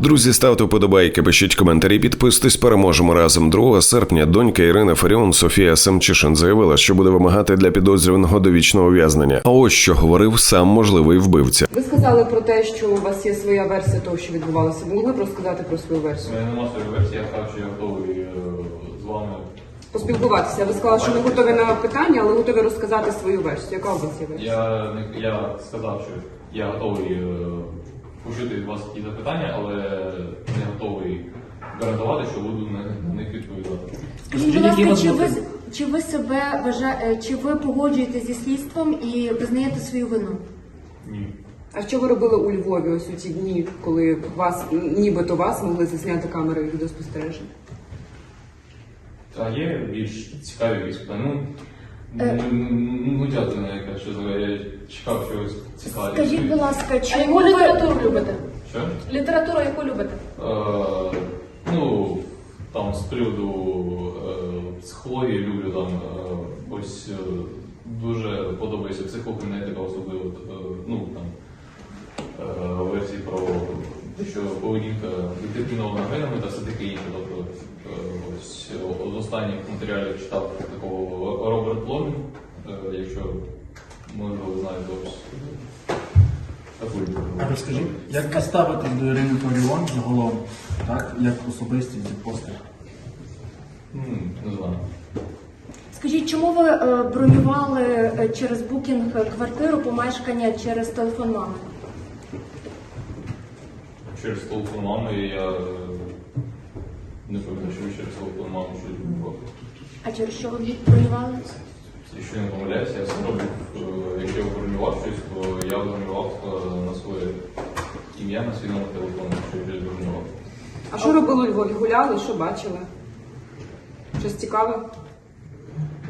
Друзі, ставте вподобайки, пишіть коментарі, підписуйтесь, переможемо разом. 2 серпня донька Ірина Фаріон Софія Семчишин заявила, що буде вимагати для підозрюваного довічного ув'язнення. А ось що говорив сам можливий вбивця. Ви сказали про те, що у вас є своя версія того, що відбувалося. Ви могли б розказати про свою версію? У мене нема своєї версії, я сказав, що я готовий е, з вами. Поспілкуватися. Ви сказали, що не готові на питання, але готові розказати свою версію. Яка у вас є версія? Я, не- я сказав, що я готовий е, почути від вас якісь запитання, але не готовий гарантувати, що буду на них відповідати. Скажіть, будь ласка, чи ви чи ви себе вважаєте, чи ви погоджуєтеся зі слідством і визнаєте свою вину? Ні. А що ви робили у Львові ось у ці дні, коли вас нібито вас могли засняти камери відеоспостереження? А є більш цікаві якісь? Ну, Е. ну, ну, ну дякую, яка що за я чекав чогось цікавого. Скажіть, будь ласка, А чому яку ви літературу любите? Що? Літературу яку любите? Е, ну, там з приводу е, психології люблю там е, ось е, дуже подобається психокінетика, особливо е, ну там е, версії про те, що поведінка детермінована генами та все таке інше. Тобто е, ось е, з останніх матеріалів читав такого Роберт Бломін, е, якщо можливо ви знаєте А розкажіть, як ви ставитесь до Ірини Фаріон загалом, так, як особистість і постать? М, Не знаю. скажіть, чому ви е, бронювали е, через букінг квартиру помешкання через телефон мами? Через телефон мами я е, не пам'ятаю, що через телефон мами щось було. А через що ви бронювали? Якщо я не помиляюся, я все робив. е, Якщо я бронював щось, то я бронював е, на своє ім'я, на свій номер телефону, якщо я щось бронював. А що робили у Львові? Гуляли? Що бачили? Щось цікаве?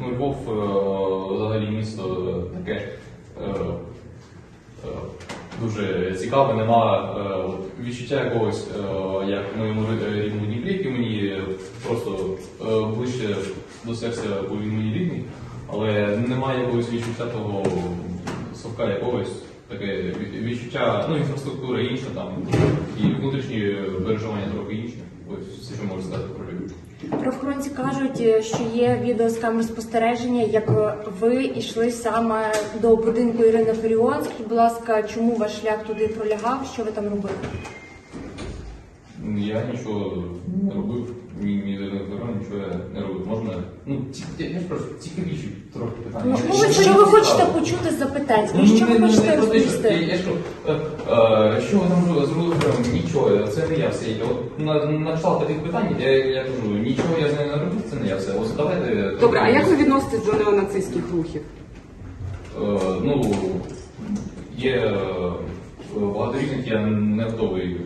Ну, Львов е, взагалі місто таке е, е, дуже цікаве, нема е, відчуття якогось, е, як в моєму рідному Дніпрі, який мені просто е, ближче до серця, бо він мені рідний, але немає якогось відчуття того совка якогось. Таке відчуття, ну, інфраструктура інша, там, і внутрішні переживання трохи інші. Ось все, що можу сказати про Львів. Правоохоронці кажуть, що є відео з камер спостереження, як ви йшли саме до будинку Ірини Фаріон. Скажіть, будь ласка, чому ваш шлях туди пролягав? Що ви там робили? Я нічого не робив, ні, ні за нічого я не робив. Можна. Ну, ці, я, я ж просто цікавіші трохи питання. Ну, що ви, що ви хочете почути з запитань? Що ви хочете розповісти? я ж кажу, е, е, що ви там зробили? Нічого, це не я все. От на, на кшталт таких питань я, я кажу, нічого я з нею не робив, це не я все. Ось давайте. Добре, а як ви відноситесь до неонацистських рухів? Е, ну, є е, багато різних, я не готовий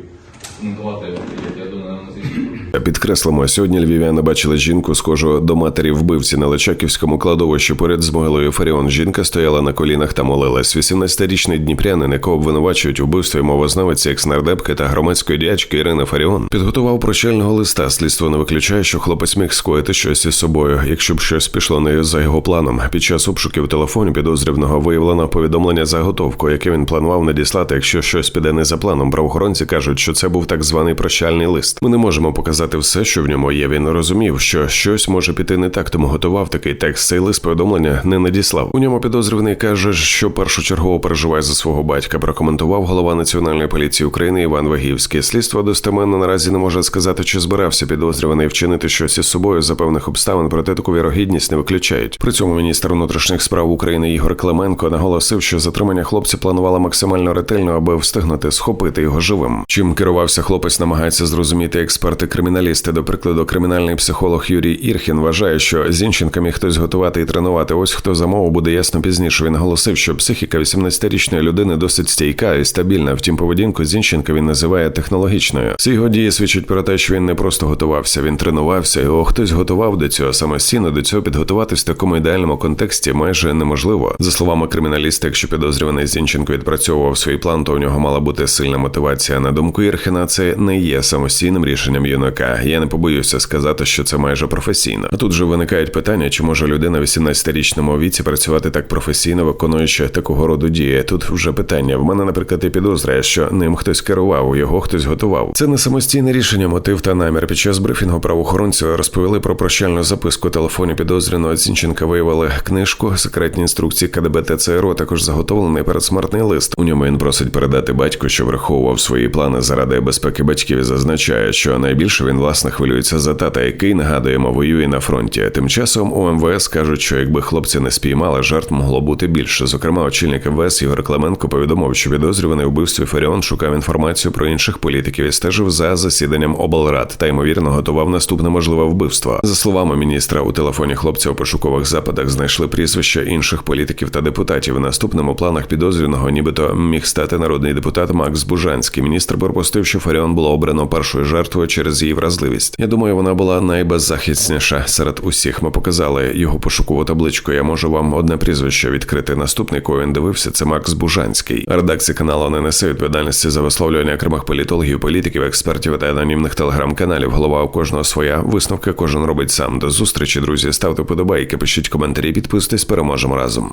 Підкреслимо, сьогодні львів'яни бачили жінку, схожу до матері вбивці на Личаківському кладовищі поряд з могилою Фаріон. Жінка стояла на колінах та молилась. 18-річний дніпрянин, якого обвинувачують вбивстві мовознавиці екснардепки та громадської діячки Ірини Фаріон, підготував прощального листа. Слідство не виключає, що хлопець міг скоїти щось із собою, якщо б щось пішло не за його планом. Під час обшуків телефону підозрюваного виявлено повідомлення заготовку, яке він планував надіслати, якщо щось піде не за планом. Правоохоронці кажуть, що це був так званий прощальний лист. Ми не можемо показати все, що в ньому є. Він розумів, що щось може піти не так, тому готував такий текст. Цей лист повідомлення не надіслав. У ньому підозрюваний каже, що першочергово переживає за свого батька. Прокоментував голова національної поліції України Іван Вагівський. Слідство достеменно наразі не може сказати, чи збирався підозрюваний вчинити щось із собою за певних обставин, проте таку вірогідність не виключають. При цьому міністр внутрішніх справ України Ігор Клименко наголосив, що затримання хлопця планувала максимально ретельно, аби встигнути схопити його живим. Чим керувався хлопець, намагається зрозуміти експерти-криміналісти. До прикладу, кримінальний психолог Юрій Ірхін вважає, що Зінченка міг хтось готувати і тренувати. Ось хто замовив, буде ясно пізніше. Він наголосив, що психіка 18-річної людини досить стійка і стабільна. Втім, поведінку Зінченка він називає технологічною. Всі його дії свідчать про те, що він не просто готувався, він тренувався. Його хтось готував до цього самостійно. До цього підготуватись в такому ідеальному контексті майже неможливо. За словами криміналіста, якщо підозрюваний Зінченко відпрацьовував свій план, то у нього мала бути сильна мотивація. На думку Ірхіна, це не є самостійним рішенням юнака. Я не побоюся сказати, що це майже професійно. А тут же виникають питання, чи може людина в 18-річному віці працювати так професійно, виконуючи такого роду дії. Тут вже питання. В мене, наприклад, і підозрює, що ним хтось керував, його хтось готував. Це не самостійне рішення, мотив та намір. Під час брифінгу правоохоронці розповіли про прощальну записку телефоні підозрюваного Зінченка. Виявили книжку, секретні інструкції КДБ та ЦРО, також заготовлений передсмертний лист. У ньому він просить передати батьку, що враховував свої плани заради безпеки батьків. Зазначає, що найбільше він власне хвилюється за тата, який нагадуємо воює на фронті. Тим часом у МВС кажуть, що якби хлопці не спіймали, жертв могло бути більше. Зокрема, очільник МВС Ігор Клименко повідомив, що підозрюваний вбивстві Фаріон шукав інформацію про інших політиків і стежив за засіданням облрад та ймовірно готував наступне можливе вбивство. За словами міністра, у телефоні хлопця у пошукових запитах знайшли прізвища інших політиків та депутатів. Наступним у планах підозрюваного, нібито міг стати народний депутат Макс Бужанський. Міністр припустив, що Фаріон було обрано першою жертвою через її вразливість. Я думаю, вона була найбеззахисніша серед усіх. Ми показали його пошукову табличку. Я можу вам одне прізвище відкрити. Наступний, кого він дивився, це Макс Бужанський. Редакція каналу не несе відповідальності за висловлювання окремих політологів, політиків, експертів та анонімних телеграм-каналів. Голова у кожного своя висновки кожен робить сам. До зустрічі, друзі. Ставте подобайки, пишіть коментарі, підписуйтесь, переможемо разом.